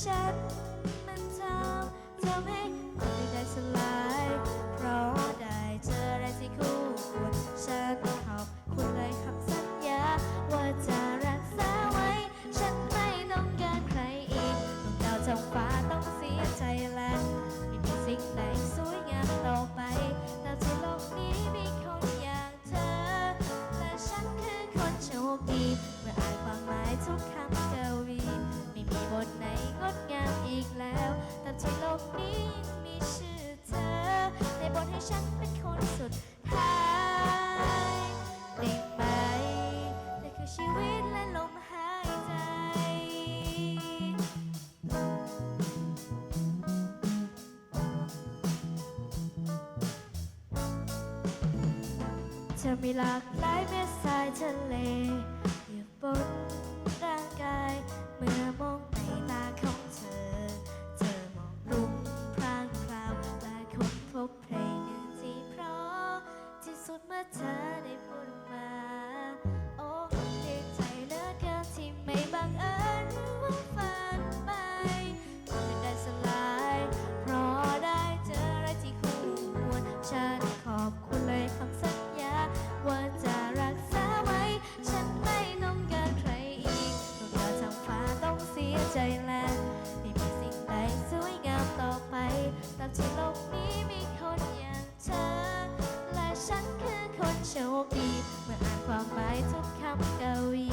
ฉันมันทำทำให้ไม่ได้สลาย จะมีหลากหลายเม็ดทรายทะเล ชคดี เมื่ออ่านความหมายทุกคำกวี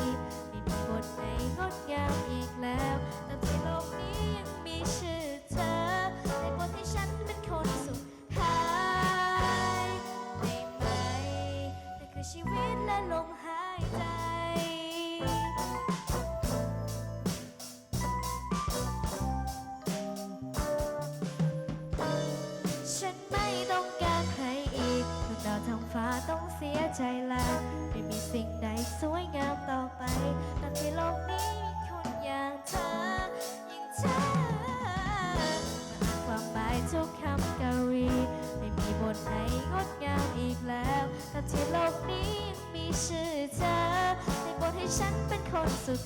ไม่มีบทไหนงดงามอีกแล้วแต่ที่ลม ท้องฟ้าต้องเสียใจแล้วไม่มีสิ่งใดสวยงามต่อไปตั้งที่โลกนี้มีคนอย่างเธอยิ่งเธอความหมายทุกคำกวีไม่มีบทไหนงดงามอีกแล้วตั้งที่โลกนี้มีชื่อเธอในบทให้ฉันเป็นคนสุด